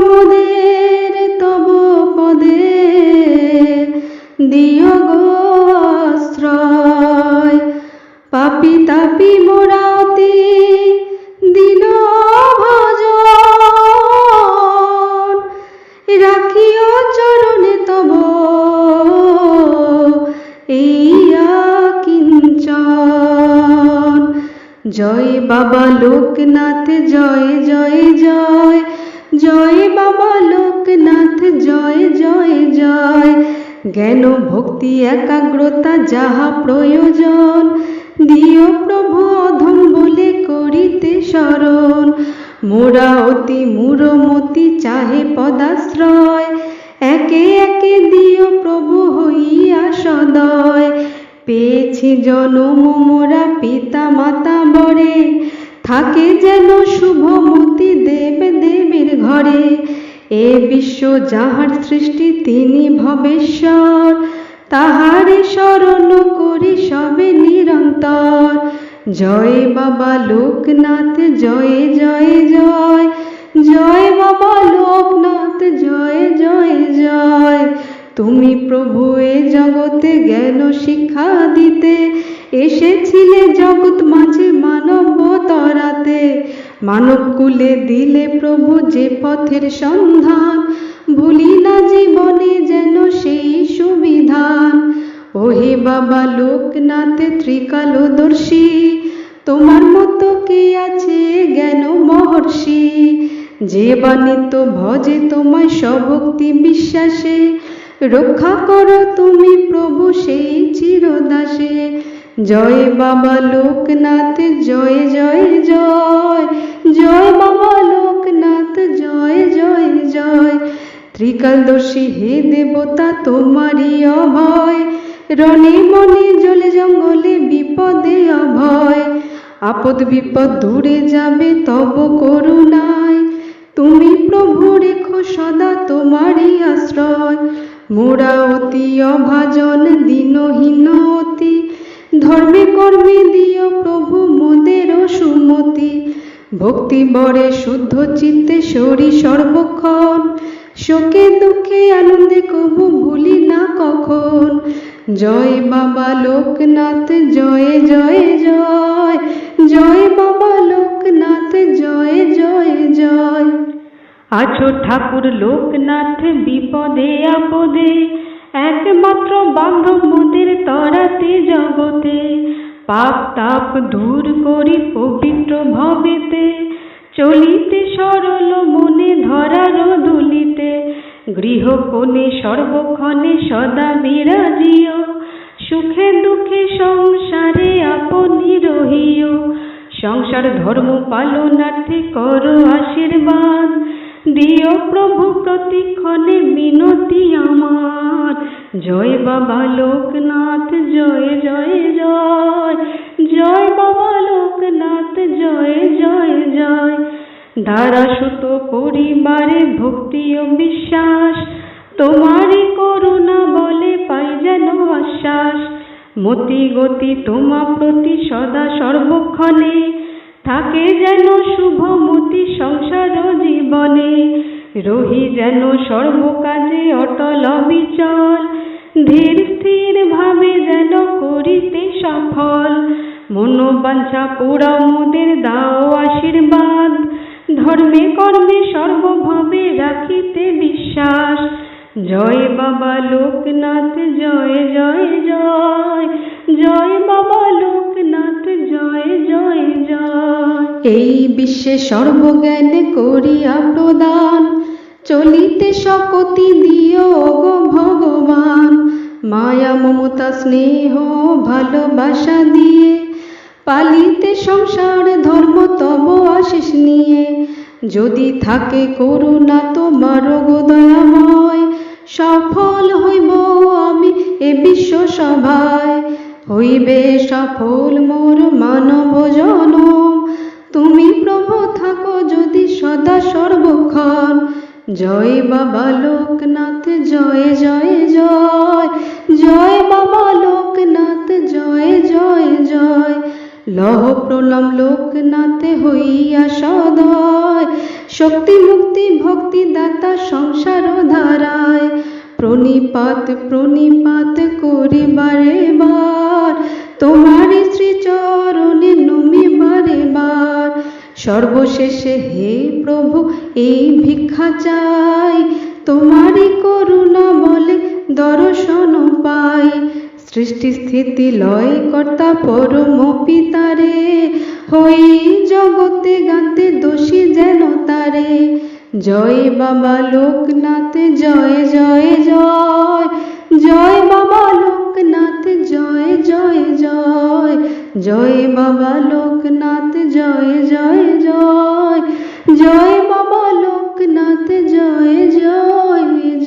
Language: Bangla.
মোদের তব পদে দিও গো আশ্রয়। পাপি তাপি মোরাতি দিন ভজন। রাখিও চরণে তব এইয়া কিঞ্চন। জয় বাবা লোকনাথ, জয় জয় জয়। জয় বাবা লোকনাথ, জয় জয় জয়। জ্ঞান ভক্তি, একাগ্রতা যাহা প্রয়োজন, দিও প্রভু অধম বলে করিতে স্মরণ মোরা অতি মূরমতি, চাহে পদাশ্রয়। একে একে দিও প্রভু হইয়া সদয়। পেয়েছি জনম মোরা পিতা মাতা বরে। থাকে যেন শুভমতি দেব দেবীর ঘরে। এ বিশ্ব যাহার সৃষ্টি, তিনি ভবেশ্বর। তাহারে স্মরণ করি সবে নিরন্তর। জয় বাবা লোকনাথ, জয় জয় জয়। জয় বাবা লোকনাথ, জয় জয় জয়। তুমি প্রভু, এ জগতে জ্ঞান শিক্ষা দিতে। এসেছিলে জগৎ মাঝে মানব তরাতে মানব কুলে দিলে প্রভু যে পথের সন্ধান, ভুলি না জীবনে যেন সেই সুবিধান। ওহে বাবা লোকনাথে ত্রিকালদর্শী, তোমার মতো কে আছে জ্ঞান মহর্ষি? যে বাণিত ভজে তোমায় সভক্তি বিশ্বাসে, রক্ষা করো তুমি প্রভু সেই জয় বাবা লোকনাথ, জয় জয় জয়। জয় বাবা লোকনাথ, জয় জয় জয়। ত্রিকালদর্শী হে দেবতা, তোমারই অভয়। রণে মনে জলে জঙ্গলে বিপদে অভয়। আপদ বিপদ দূরে যাবে তব করুণায়। তুমি প্রভু, রেখো সদা তোমারই আশ্রয়। মোরা অতি অভাজন, দিনহীন অতি। ধর্মে কর্মে দিও প্রভু মোদের সুমতি। ভক্তি বরে শুদ্ধ চিত্তে সরি সর্বক্ষণ। শোকে দুঃখে আনন্দে কবু ভুলি না কখন। জয় বাবা লোকনাথ, জয় জয় জয়। জয় বাবা লোকনাথ, জয় জয় জয়। আছো ঠাকুর লোকনাথ, বিপদে আপদে। একমাত্র বান্ধব মোদের তরাতে জগতে, পাপ তাপ দূর করি পবিত্র ভবেতে। চলিতে সরল মনে ধরার দুলিতে গৃহ কোণে সর্বক্ষণে সদা বিরাজিও সুখে দুঃখে সংসারে আপনি রহিও সংসার ধর্ম পালনার্থে কর আশীর্বাদ। দিও প্রভু প্রতিক্ষণে মিনতি আমার। জয় বাবা লোকনাথ, জয় জয় জয়। জয় বাবা লোকনাথ, জয় জয় জয়। সুত পরিবারে ভক্তি ও বিশ্বাস। তোমারই করুণা বলে পাই যেন আশ্বাস। মতি গতি তোমা প্রতি সদা সর্বক্ষণে। থাকে যেন শুভমতি সংসার জীবনে। রহি যেন সর্বকাজে অটল অবিচল, ধীর স্থির ভাবে যেন করিতে সফল। মনোবাঞ্ছা পুরা মোদের দাও আশীর্বাদ, ধর্মে কর্মে সর্বভাবে রাখিতে বিশ্বাস। জয় বাবা লোকনাথ, জয় জয় জয় জয় বাবা এই বিশ্বে সর্বজ্ঞান করিয়া প্রদান। চলিতে শকতি দিও গো ভগবান। মায়া, মমতা, স্নেহ, ভালোবাসা দিয়ে পালিতে সংসার, ধর্ম তব আশিস নিয়ে। যদি থাকে করুণা তোমার গো দয়াময়, সফল হইব আমি এ বিশ্ব সভায় হইবে সফল মোর মানব জনম তুমি প্রভু থাকো যদি সদা সর্বক্ষণ। জয় বাবা লোকনাথ, জয় জয় জয়। জয় বাবা লোকনাথ, জয় জয় জয়। লহ প্রলম লোকনাথ হইয়া সদয়। শক্তি মুক্তি ভক্তি দাতা সংসার ধারায়। প্রণিপাত প্রণিপাত সর্বশেষে হে প্রভু, এই ভিক্ষা চাই। তোমারই করুণা বলে দর্শন পাই। সৃষ্টি স্থিতি লয় কর্তা পরম পিতারে, হই জগতে গাতে দোষী যেন তারে। জয় বাবা লোকনাথ, জয় জয় জয়। জয় বাবা লোকনাথ জয় জয় জয়। জয় বাবা লোকনাথ জয় জয় জয়। জয় বাবা লোকনাথ জয় জয়